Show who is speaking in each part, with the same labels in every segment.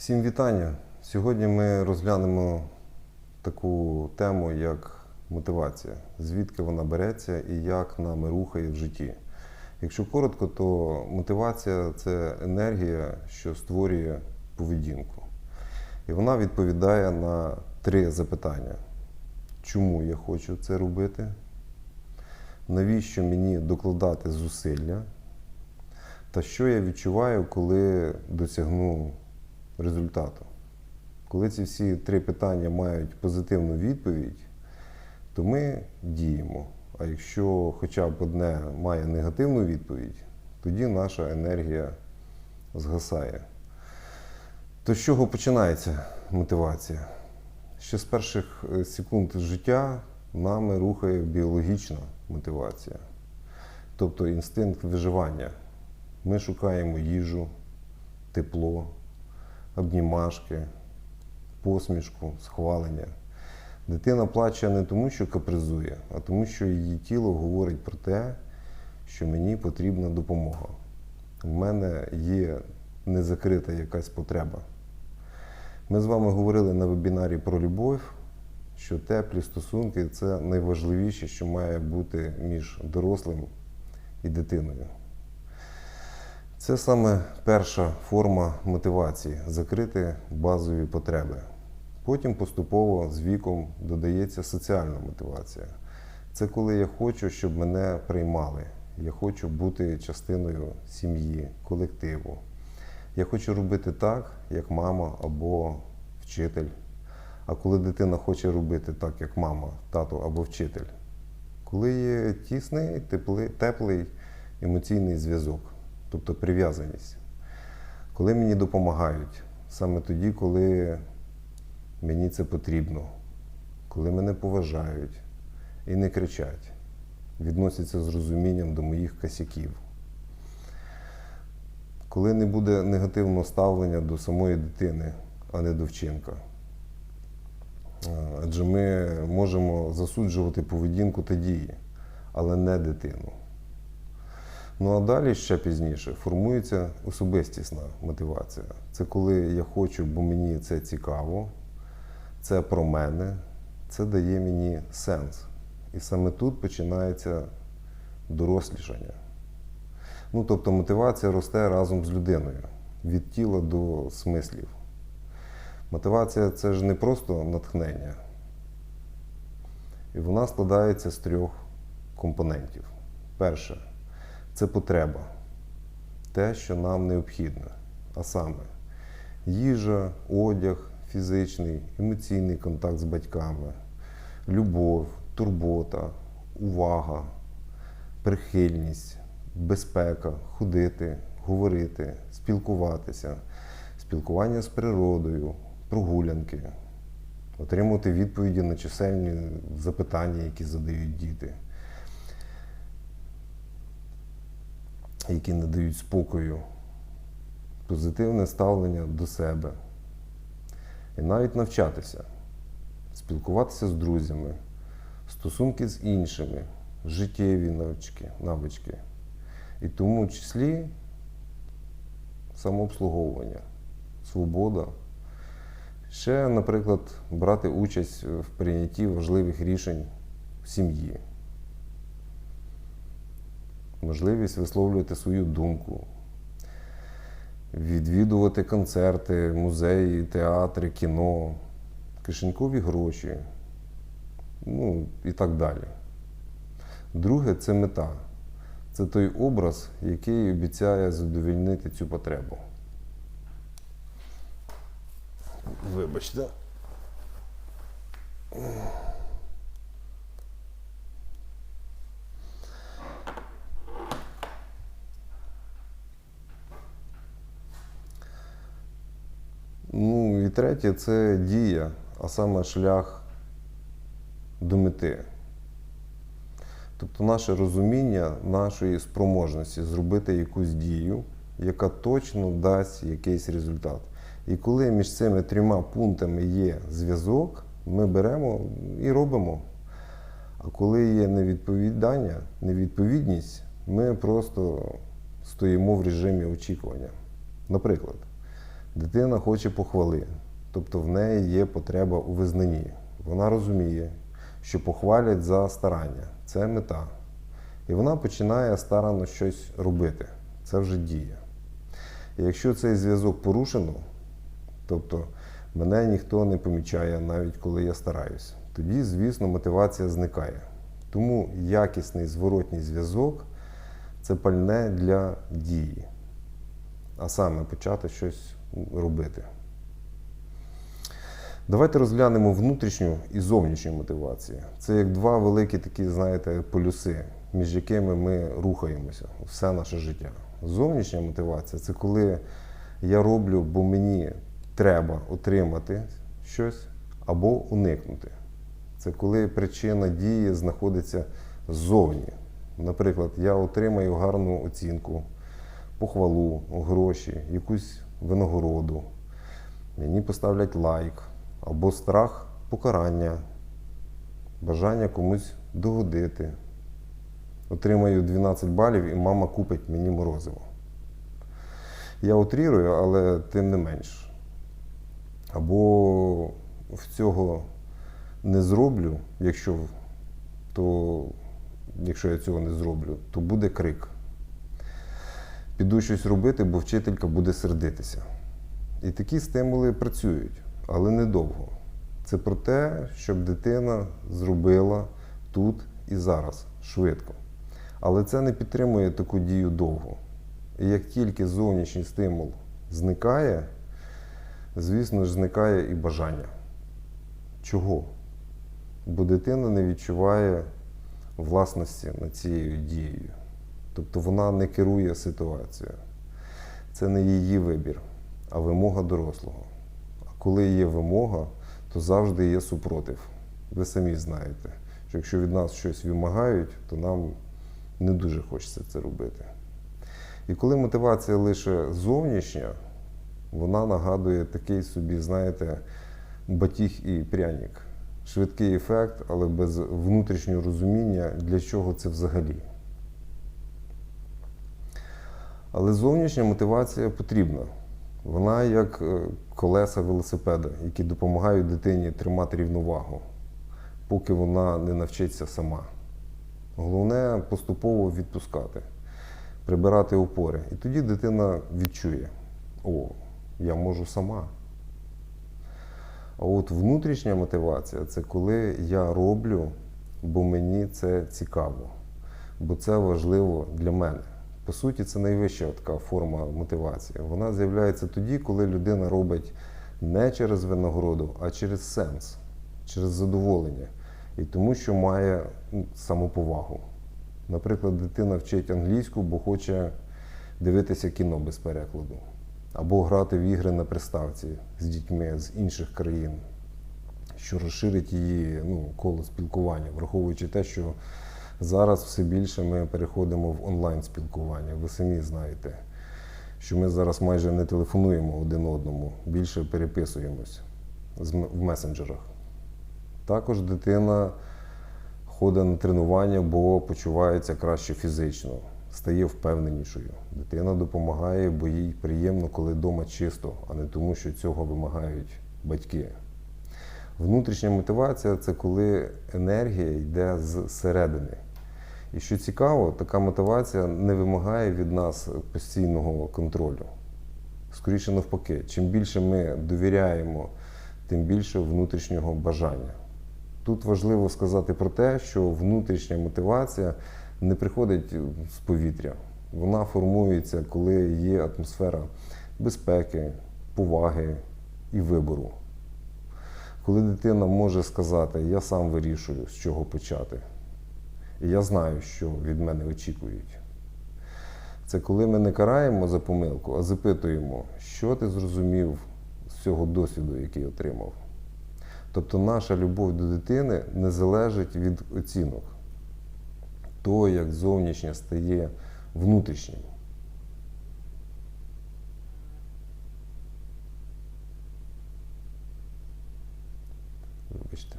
Speaker 1: Всім вітання! Сьогодні ми розглянемо таку тему, як мотивація, звідки вона береться і як нами рухає в житті. Якщо коротко, то мотивація це енергія, що створює поведінку. І вона відповідає на три запитання: чому я хочу це робити? Навіщо мені докладати зусилля? Та що я відчуваю, коли досягну результату? Коли ці всі три питання мають позитивну відповідь, то ми діємо. А якщо хоча б одне має негативну відповідь, тоді наша енергія згасає. То з чого починається мотивація? Ще з перших е, секунд життя нами рухає біологічна мотивація, тобто інстинкт виживання. Ми шукаємо їжу, тепло, обнімашки, посмішку, схвалення. Дитина плаче не тому, що капризує, а тому, що її тіло говорить про те, що мені потрібна допомога. У мене є незакрита якась потреба. Ми з вами говорили на вебінарі про любов, що теплі стосунки це найважливіше, що має бути між дорослим і дитиною. Це саме перша форма мотивації закрити базові потреби. Потім поступово з віком додається соціальна мотивація. Це коли я хочу, щоб мене приймали. Я хочу бути частиною сім'ї, колективу. Я хочу робити так, як мама або вчитель. А коли дитина хоче робити так, як мама, тато або вчитель, коли є тісний, теплий, емоційний зв'язок, тобто прив'язаність, коли мені допомагають, саме тоді, коли мені це потрібно, коли мене поважають і не кричать, відносяться з розумінням до моїх косяків. Коли не буде негативного ставлення до самої дитини, а не до вчинка. Адже ми можемо засуджувати поведінку та дії, але не дитину. Ну а далі ще пізніше формується особистісна мотивація. Це коли я хочу, бо мені це цікаво, це про мене, це дає мені сенс. І саме тут починається дорослішання. Ну, тобто мотивація росте разом з людиною від тіла до смислів. Мотивація це ж не просто натхнення. І вона складається з трьох компонентів. Перше це потреба, те, що нам необхідно. А саме їжа, одяг, фізичний, емоційний контакт з батьками, любов, турбота, увага, прихильність, безпека, ходити, говорити, спілкуватися, спілкування з природою, прогулянки, отримувати відповіді на чисельні запитання, які задають діти, які надають спокою, позитивне ставлення до себе. І навіть навчатися, спілкуватися з друзями, стосунки з іншими, життєві навички, навички. І тому числі самообслуговування, свобода. Ще, наприклад, брати участь в прийнятті важливих рішень в сім'ї. Можливість висловлювати свою думку, відвідувати концерти, музеї, театри, кіно, кишенькові гроші, ну і так далі. Друге це мета. Це той образ, який обіцяє задовільнити цю потребу. Вибачте. Ну і третє це дія, а саме шлях до мети. Тобто наше розуміння нашої спроможності зробити якусь дію, яка точно дасть якийсь результат. І коли між цими трьома пунктами є зв'язок, ми беремо і робимо. А коли є невідповідання, невідповідність, ми просто стоїмо в режимі очікування. Наприклад, Дитина хоче похвали, тобто в неї є потреба у визнанні. Вона розуміє, що похвалять за старання. Це мета. І вона починає старанно щось робити. Це вже дія. І якщо цей зв'язок порушено, тобто мене ніхто не помічає, навіть коли я стараюся, тоді, звісно, мотивація зникає. Тому якісний зворотній зв'язок це пальне для дії, а саме почати щось робити. Давайте розглянемо внутрішню і зовнішню мотивацію. Це як два великі такі, знаєте, полюси, між якими ми рухаємося все наше життя. Зовнішня мотивація це коли я роблю, бо мені треба отримати щось або уникнути. Це коли причина дії знаходиться ззовні. Наприклад, я отримаю гарну оцінку, похвалу, гроші, якусь винагороду. Мені поставлять лайк, або страх покарання, бажання комусь догодити. Отримаю 12 балів і мама купить мені морозиво. Я утрірую, але тим не менш. Або в цього не зроблю, якщо, то, якщо я цього не зроблю, то буде крик. Піду щось робити, бо вчителька буде сердитися. І такі стимули працюють, але недовго. Це про те, щоб дитина зробила тут і зараз, швидко. Але це не підтримує таку дію довго. І як тільки зовнішній стимул зникає, звісно ж, зникає і бажання. Чого? Бо дитина не відчуває власності над цією дією. Тобто вона не керує ситуацією. Це не її вибір, а вимога дорослого. А коли є вимога, то завжди є супротив. Ви самі знаєте, що якщо від нас щось вимагають, то нам не дуже хочеться це робити. І коли мотивація лише зовнішня, вона нагадує такий собі, знаєте, батіг і пряник. Швидкий ефект, але без внутрішнього розуміння, для чого це взагалі. Але зовнішня мотивація потрібна. Вона як е, колеса велосипеда, які допомагають дитині тримати рівновагу, поки вона не навчиться сама. Головне поступово відпускати, прибирати опори. І тоді дитина відчує: о, я можу сама. А от внутрішня мотивація це коли я роблю, бо мені це цікаво, бо це важливо для мене. По суті, це найвища така форма мотивації. Вона з'являється тоді, коли людина робить не через винагороду, а через сенс, через задоволення. І тому, що має самоповагу. Наприклад, дитина вчить англійську, бо хоче дивитися кіно без перекладу, або грати в ігри на приставці з дітьми з інших країн, що розширить її ну, коло спілкування, враховуючи те, що зараз все більше ми переходимо в онлайн спілкування. Ви самі знаєте, що ми зараз майже не телефонуємо один одному, більше переписуємось в месенджерах. Також дитина ходить на тренування, бо почувається краще фізично, стає впевненішою. Дитина допомагає, бо їй приємно, коли вдома чисто, а не тому, що цього вимагають батьки. Внутрішня мотивація це коли енергія йде з середини. І що цікаво, така мотивація не вимагає від нас постійного контролю. Скоріше навпаки, чим більше ми довіряємо, тим більше внутрішнього бажання. Тут важливо сказати про те, що внутрішня мотивація не приходить з повітря. Вона формується, коли є атмосфера безпеки, поваги і вибору. Коли дитина може сказати, я сам вирішую, з чого почати. І я знаю, що від мене очікують. Це коли ми не караємо за помилку, а запитуємо, що ти зрозумів з цього досвіду, який отримав. Тобто наша любов до дитини не залежить від оцінок, того, як зовнішнє стає внутрішнім. Вибачте.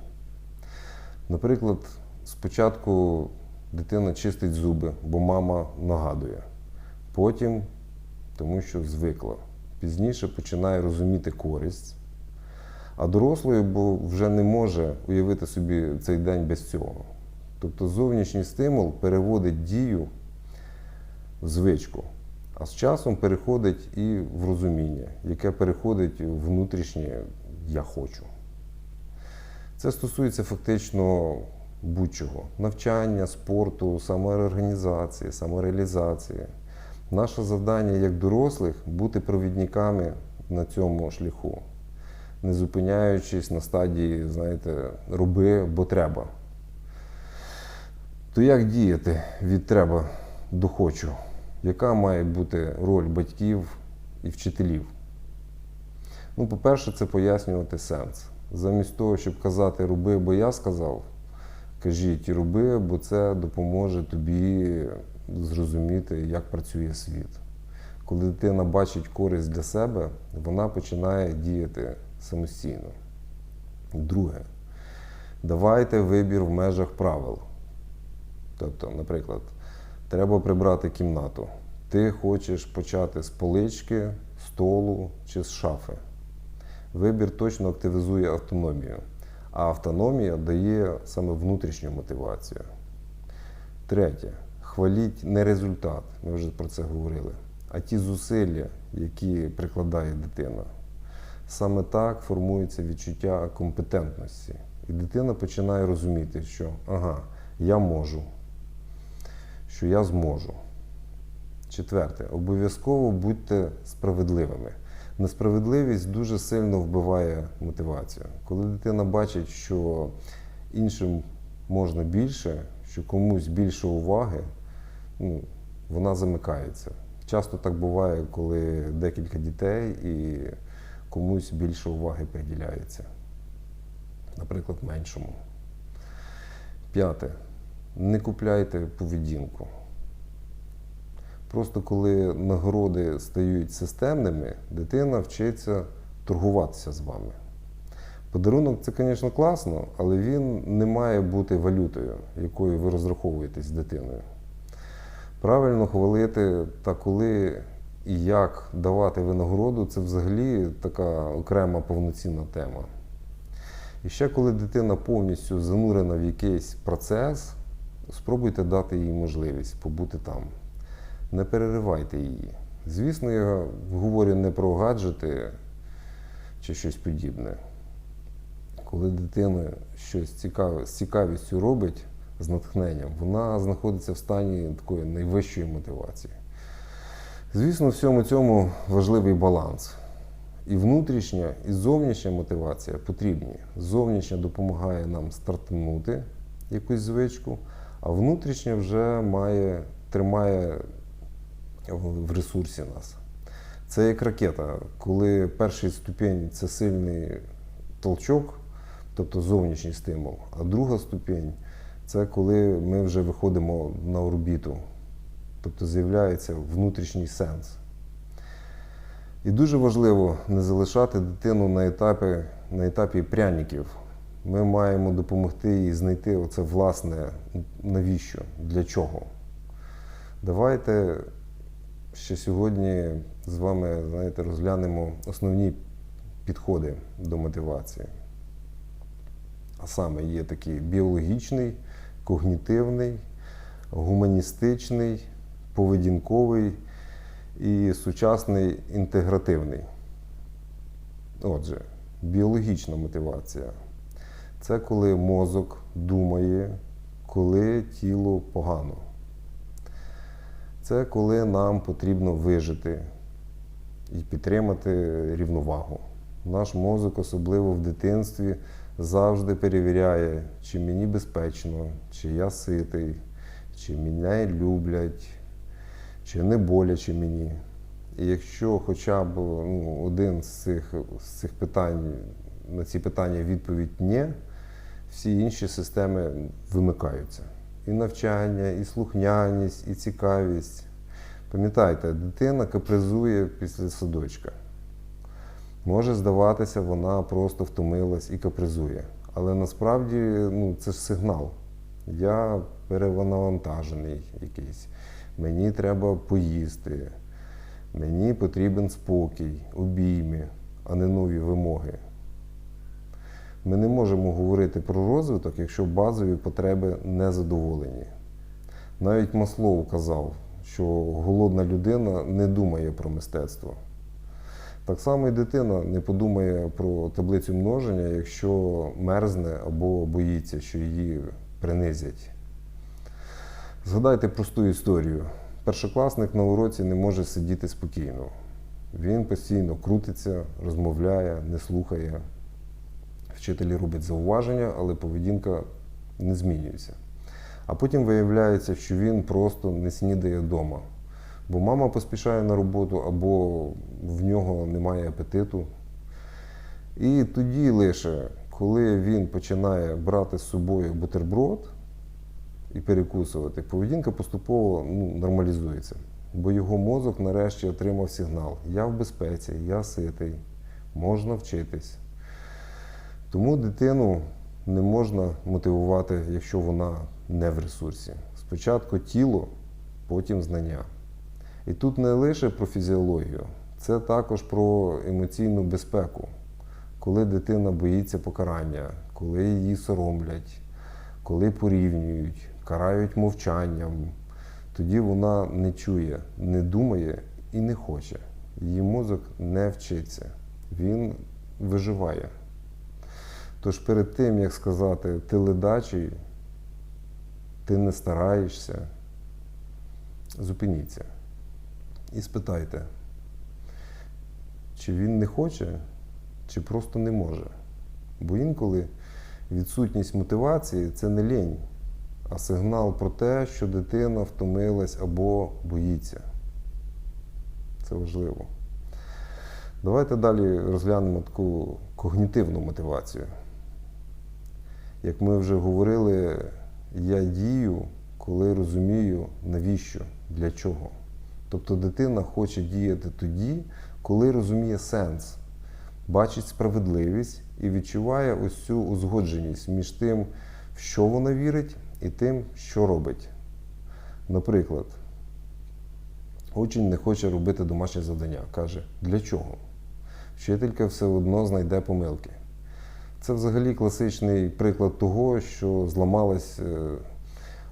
Speaker 1: Наприклад, спочатку дитина чистить зуби, бо мама нагадує. Потім, тому що звикла. пізніше починає розуміти користь, а дорослою бо вже не може уявити собі цей день без цього. Тобто зовнішній стимул переводить дію в звичку, а з часом переходить і в розуміння, яке переходить в внутрішнє я хочу. Це стосується фактично будь-чого: навчання, спорту, самоорганізації, самореалізації. Наше завдання як дорослих бути провідниками на цьому шляху, не зупиняючись на стадії, знаєте, роби, бо треба. То як діяти від треба до хочу? Яка має бути роль батьків і вчителів? Ну, по-перше, це пояснювати сенс. Замість того, щоб казати роби, бо я сказав, кажіть роби, бо це допоможе тобі зрозуміти, як працює світ. Коли дитина бачить користь для себе, вона починає діяти самостійно. Друге, давайте вибір в межах правил. Тобто, наприклад, треба прибрати кімнату. Ти хочеш почати з полички, столу чи з шафи. Вибір точно активізує автономію, а автономія дає саме внутрішню мотивацію. Третє. Хваліть не результат, ми вже про це говорили, а ті зусилля, які прикладає дитина. Саме так формується відчуття компетентності. І дитина починає розуміти, що ага, я можу, що я зможу. Четверте, обов'язково будьте справедливими. Несправедливість дуже сильно вбиває мотивацію. Коли дитина бачить, що іншим можна більше, що комусь більше уваги, ну, вона замикається. Часто так буває, коли декілька дітей і комусь більше уваги приділяється. Наприклад, меншому. П'яте. Не купляйте поведінку. Просто коли нагороди стають системними, дитина вчиться торгуватися з вами. Подарунок це, звісно, класно, але він не має бути валютою, якою ви розраховуєтесь з дитиною. Правильно хвалити та коли і як давати винагороду це взагалі така окрема повноцінна тема. І ще коли дитина повністю занурена в якийсь процес, спробуйте дати їй можливість побути там. Не переривайте її. Звісно, я говорю не про гаджети чи щось подібне. Коли дитина щось цікаве, з цікавістю робить з натхненням, вона знаходиться в стані такої найвищої мотивації. Звісно, в всьому цьому важливий баланс. І внутрішня, і зовнішня мотивація потрібні. Зовнішня допомагає нам стартанути якусь звичку, а внутрішня вже має, тримає в ресурсі нас. Це як ракета, коли перший ступінь це сильний толчок, тобто зовнішній стимул, а друга ступінь це коли ми вже виходимо на орбіту, тобто з'являється внутрішній сенс. І дуже важливо не залишати дитину на етапі, на етапі пряників. Ми маємо допомогти їй знайти оце власне навіщо, для чого. Давайте ще сьогодні з вами знаєте, розглянемо основні підходи до мотивації. А саме є такий біологічний, когнітивний, гуманістичний, поведінковий і сучасний інтегративний. Отже, біологічна мотивація це коли мозок думає, коли тіло погано. Це коли нам потрібно вижити і підтримати рівновагу. Наш мозок, особливо в дитинстві, завжди перевіряє, чи мені безпечно, чи я ситий, чи мене люблять, чи не боляче мені. І якщо хоча б ну, один з цих, з цих питань, на ці питання відповідь ні, всі інші системи вимикаються. І навчання, і слухняність, і цікавість. Пам'ятайте, дитина капризує після садочка. Може здаватися, вона просто втомилась і капризує. Але насправді ну, це ж сигнал. Я перевантажений якийсь, мені треба поїсти, Мені потрібен спокій, обійми, а не нові вимоги. Ми не можемо говорити про розвиток, якщо базові потреби не задоволені. Навіть Маслоу казав, що голодна людина не думає про мистецтво. Так само і дитина не подумає про таблицю множення, якщо мерзне або боїться, що її принизять. Згадайте просту історію. Першокласник на уроці не може сидіти спокійно. Він постійно крутиться, розмовляє, не слухає. Вчителі роблять зауваження, але поведінка не змінюється. А потім виявляється, що він просто не снідає вдома. Бо мама поспішає на роботу, або в нього немає апетиту. І тоді лише, коли він починає брати з собою бутерброд і перекусувати, поведінка поступово ну, нормалізується. Бо його мозок нарешті отримав сигнал: я в безпеці, я ситий, можна вчитись. Тому дитину не можна мотивувати, якщо вона не в ресурсі. Спочатку тіло, потім знання. І тут не лише про фізіологію, це також про емоційну безпеку, коли дитина боїться покарання, коли її соромлять, коли порівнюють, карають мовчанням, тоді вона не чує, не думає і не хоче. Її мозок не вчиться, він виживає. Тож перед тим, як сказати ти ледачий, ти не стараєшся, зупиніться і спитайте, чи він не хоче, чи просто не може. Бо інколи відсутність мотивації це не лінь, а сигнал про те, що дитина втомилась або боїться. Це важливо. Давайте далі розглянемо таку когнітивну мотивацію. Як ми вже говорили, я дію, коли розумію, навіщо, для чого. Тобто дитина хоче діяти тоді, коли розуміє сенс, бачить справедливість і відчуває ось цю узгодженість між тим, в що вона вірить, і тим, що робить. Наприклад, учень не хоче робити домашнє завдання. Каже, для чого? Вчителька все одно знайде помилки. Це взагалі класичний приклад того, що зламалось е,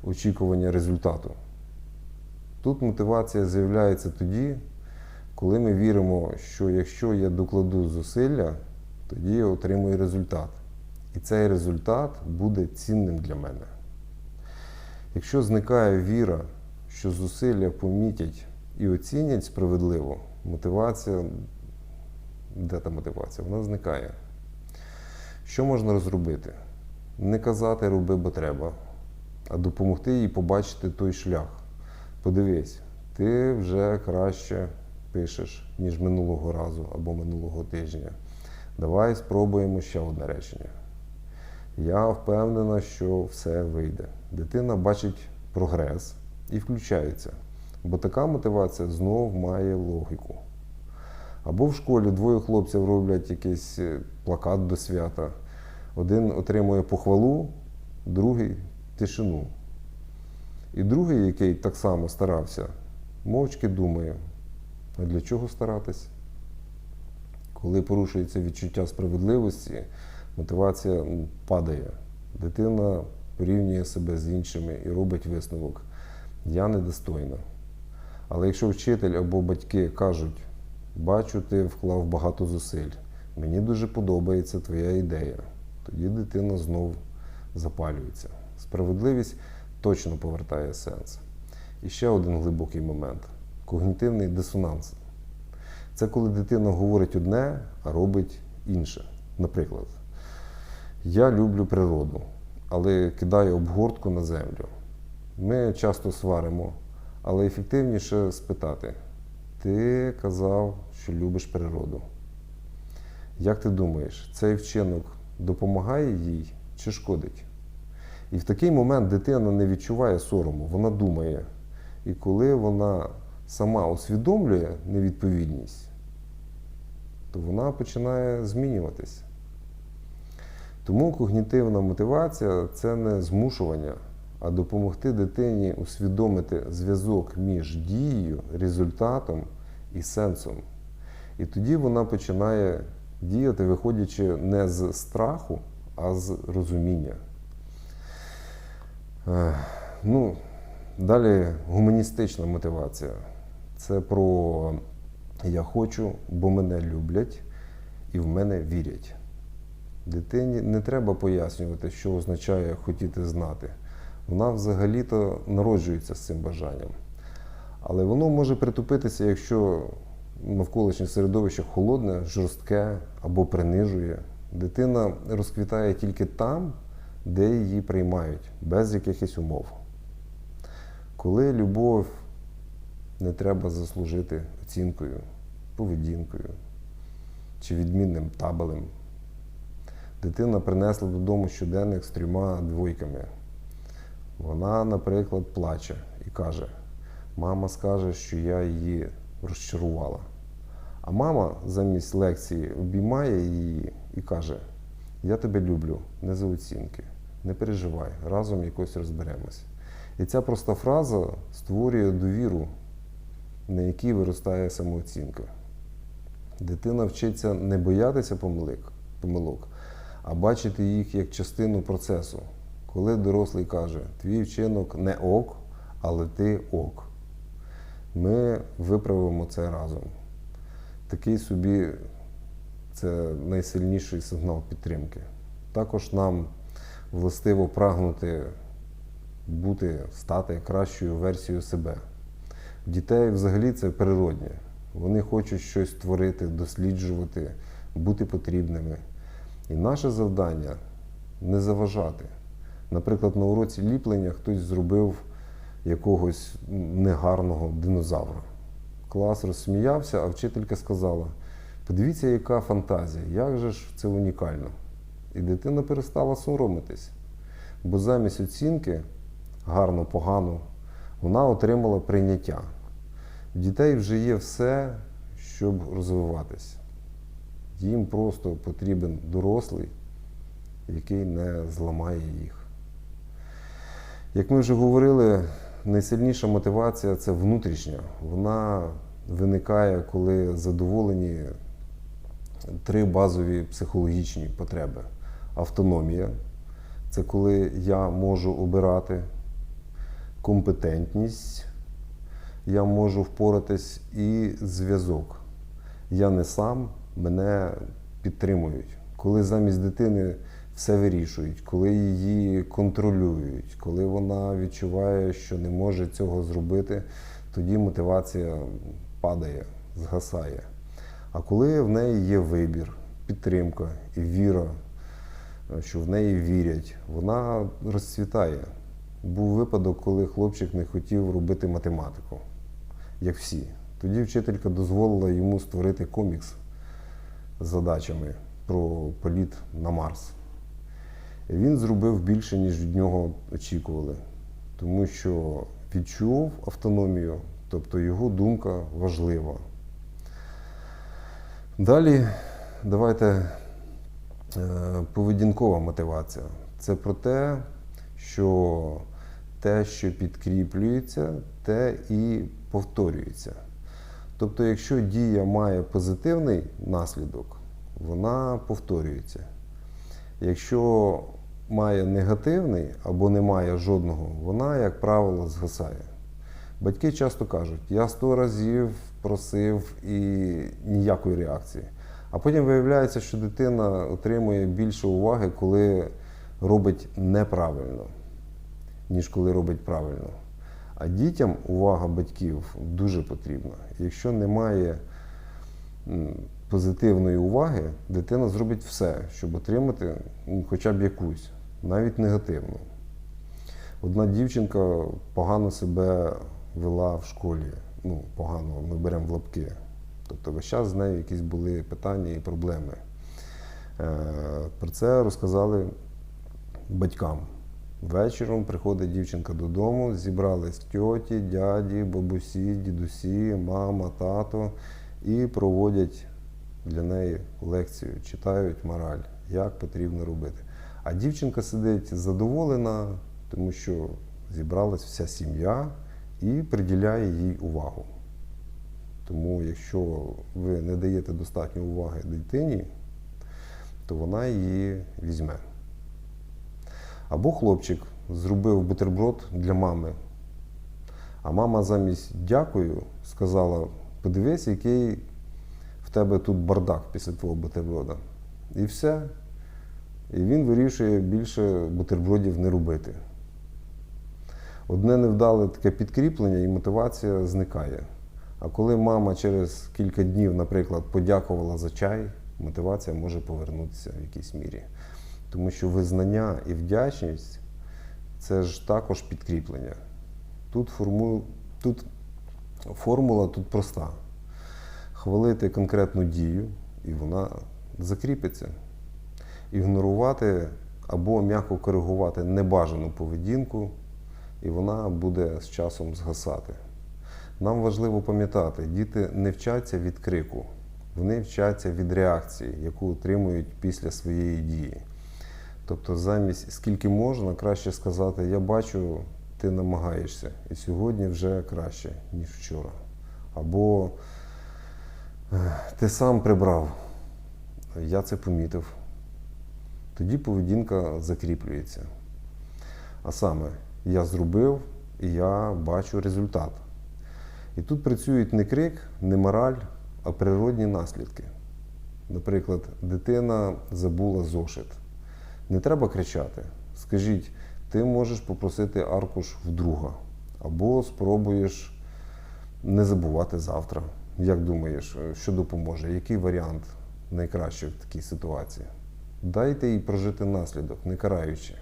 Speaker 1: очікування результату. Тут мотивація з'являється тоді, коли ми віримо, що якщо я докладу зусилля, тоді я отримую результат. І цей результат буде цінним для мене. Якщо зникає віра, що зусилля помітять і оцінять справедливо, мотивація, де та мотивація? Вона зникає. Що можна розробити? Не казати роби, бо треба, а допомогти їй побачити той шлях. Подивись, ти вже краще пишеш, ніж минулого разу або минулого тижня. Давай спробуємо ще одне речення. Я впевнена, що все вийде. Дитина бачить прогрес і включається, бо така мотивація знов має логіку. Або в школі двоє хлопців роблять якийсь е, плакат до свята. Один отримує похвалу, другий тишину. І другий, який так само старався, мовчки думає, а для чого старатись? Коли порушується відчуття справедливості, мотивація падає. Дитина порівнює себе з іншими і робить висновок Я недостойна. Але якщо вчитель або батьки кажуть, бачу, ти вклав багато зусиль, мені дуже подобається твоя ідея, тоді дитина знов запалюється. Справедливість точно повертає сенс. І ще один глибокий момент когнітивний дисонанс. Це коли дитина говорить одне, а робить інше. Наприклад, я люблю природу, але кидаю обгортку на землю. Ми часто сваримо, але ефективніше спитати: ти казав, що любиш природу. Як ти думаєш, цей вчинок допомагає їй чи шкодить? І в такий момент дитина не відчуває сорому, вона думає. І коли вона сама усвідомлює невідповідність, то вона починає змінюватися. Тому когнітивна мотивація це не змушування, а допомогти дитині усвідомити зв'язок між дією, результатом і сенсом. І тоді вона починає діяти, виходячи не з страху, а з розуміння. Е, Ну, далі гуманістична мотивація. Це про я хочу, бо мене люблять і в мене вірять. Дитині не треба пояснювати, що означає хотіти знати. Вона взагалі-то народжується з цим бажанням. Але воно може притупитися, якщо навколишнє середовище холодне, жорстке або принижує. Дитина розквітає тільки там, де її приймають, без якихось умов. Коли любов не треба заслужити оцінкою, поведінкою чи відмінним табелем. Дитина принесла додому щоденник з трьома двойками. Вона, наприклад, плаче і каже: мама скаже, що я її розчарувала. А мама замість лекції обіймає її і каже: Я тебе люблю, не за оцінки, не переживай, разом якось розберемось. І ця проста фраза створює довіру, на якій виростає самооцінка. Дитина вчиться не боятися помилок, а бачити їх як частину процесу. Коли дорослий каже, твій вчинок не ок, але ти ок. Ми виправимо це разом. Такий собі це найсильніший сигнал підтримки. Також нам властиво прагнути бути, стати кращою версією себе. Дітей взагалі це природнє. Вони хочуть щось творити, досліджувати, бути потрібними. І наше завдання не заважати. Наприклад, на уроці ліплення хтось зробив якогось негарного динозавра. Клас розсміявся, а вчителька сказала: подивіться, яка фантазія, як же ж це унікально. І дитина перестала соромитись. Бо замість оцінки гарно, погано, вона отримала прийняття. В дітей вже є все, щоб розвиватися. Їм просто потрібен дорослий, який не зламає їх. Як ми вже говорили, найсильніша мотивація це внутрішня. Вона виникає, коли задоволені три базові психологічні потреби. Автономія це коли я можу обирати, компетентність, я можу впоратись і зв'язок. Я не сам, мене підтримують. Коли замість дитини все вирішують, коли її контролюють, коли вона відчуває, що не може цього зробити, тоді мотивація падає, згасає. А коли в неї є вибір, підтримка і віра, що в неї вірять, вона розцвітає. Був випадок, коли хлопчик не хотів робити математику, як всі. Тоді вчителька дозволила йому створити комікс з задачами про політ на Марс. Він зробив більше, ніж від нього очікували, тому що відчув автономію, тобто його думка важлива. Далі давайте е, поведінкова мотивація. Це про те, що те, що підкріплюється, те і повторюється. Тобто, якщо дія має позитивний наслідок, вона повторюється. Якщо має негативний або не має жодного, вона, як правило, згасає. Батьки часто кажуть, я сто разів просив і ніякої реакції. А потім виявляється, що дитина отримує більше уваги, коли робить неправильно, ніж коли робить правильно. А дітям увага батьків дуже потрібна. Якщо немає позитивної уваги, дитина зробить все, щоб отримати ну, хоча б якусь, навіть негативну. Одна дівчинка погано себе вела в школі. Ну, погано, ми беремо в лапки. Тобто весь час з нею якісь були питання і проблеми. Е, Про це розказали батькам. Вечором приходить дівчинка додому, зібрались тьоті, дяді, бабусі, дідусі, мама, тато і проводять для неї лекцію, читають мораль, як потрібно робити. А дівчинка сидить задоволена, тому що зібралась вся сім'я і приділяє їй увагу. Тому, якщо ви не даєте достатньо уваги дитині, то вона її візьме. Або хлопчик зробив бутерброд для мами, а мама замість дякую сказала: подивись, який в тебе тут бардак після твого бутерброда. І все. І він вирішує більше бутербродів не робити. Одне невдале таке підкріплення і мотивація зникає. А коли мама через кілька днів, наприклад, подякувала за чай, мотивація може повернутися в якійсь мірі. Тому що визнання і вдячність це ж також підкріплення. Тут, форму... тут формула тут проста. Хвалити конкретну дію, і вона закріпиться. Ігнорувати або м'яко коригувати небажану поведінку, і вона буде з часом згасати. Нам важливо пам'ятати, діти не вчаться від крику, вони вчаться від реакції, яку отримують після своєї дії. Тобто, замість скільки можна, краще сказати, я бачу, ти намагаєшся, і сьогодні вже краще, ніж вчора. Або ти сам прибрав, я це помітив. Тоді поведінка закріплюється. А саме, я зробив і я бачу результат. І тут працюють не крик, не мораль, а природні наслідки. Наприклад, дитина забула зошит. Не треба кричати. Скажіть, ти можеш попросити аркуш в друга, або спробуєш не забувати завтра. Як думаєш, що допоможе? Який варіант найкращий в такій ситуації? Дайте їй прожити наслідок, не караючи.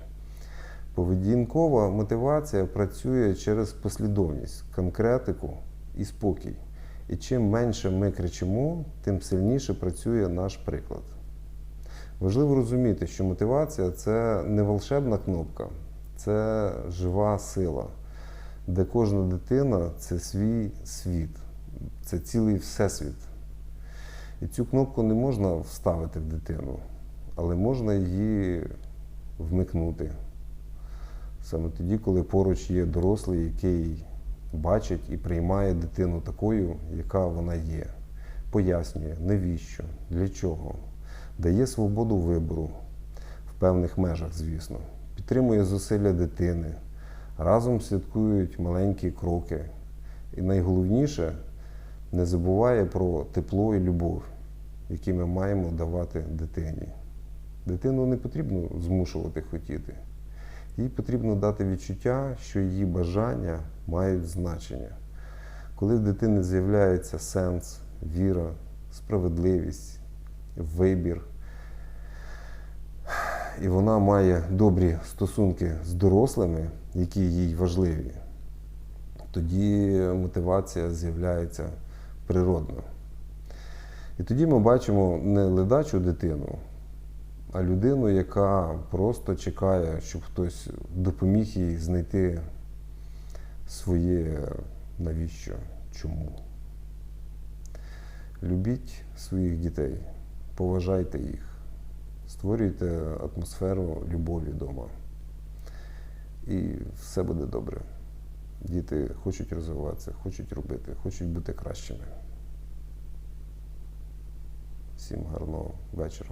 Speaker 1: Поведінкова мотивація працює через послідовність, конкретику і спокій. І чим менше ми кричимо, тим сильніше працює наш приклад. Важливо розуміти, що мотивація це не волшебна кнопка, це жива сила, де кожна дитина це свій світ, це цілий всесвіт. І цю кнопку не можна вставити в дитину, але можна її вмикнути. Саме тоді, коли поруч є дорослий, який бачить і приймає дитину такою, яка вона є, пояснює, навіщо, для чого, дає свободу вибору в певних межах, звісно, підтримує зусилля дитини, разом святкують маленькі кроки. І найголовніше не забуває про тепло і любов, які ми маємо давати дитині. Дитину не потрібно змушувати хотіти. Їй потрібно дати відчуття, що її бажання мають значення. Коли в дитини з'являється сенс, віра, справедливість, вибір, і вона має добрі стосунки з дорослими, які їй важливі, тоді мотивація з'являється природно. І тоді ми бачимо не ледачу дитину, а людину, яка просто чекає, щоб хтось допоміг їй знайти своє навіщо, чому. Любіть своїх дітей, поважайте їх, створюйте атмосферу любові вдома. І все буде добре. Діти хочуть розвиватися, хочуть робити, хочуть бути кращими. Всім гарного вечора.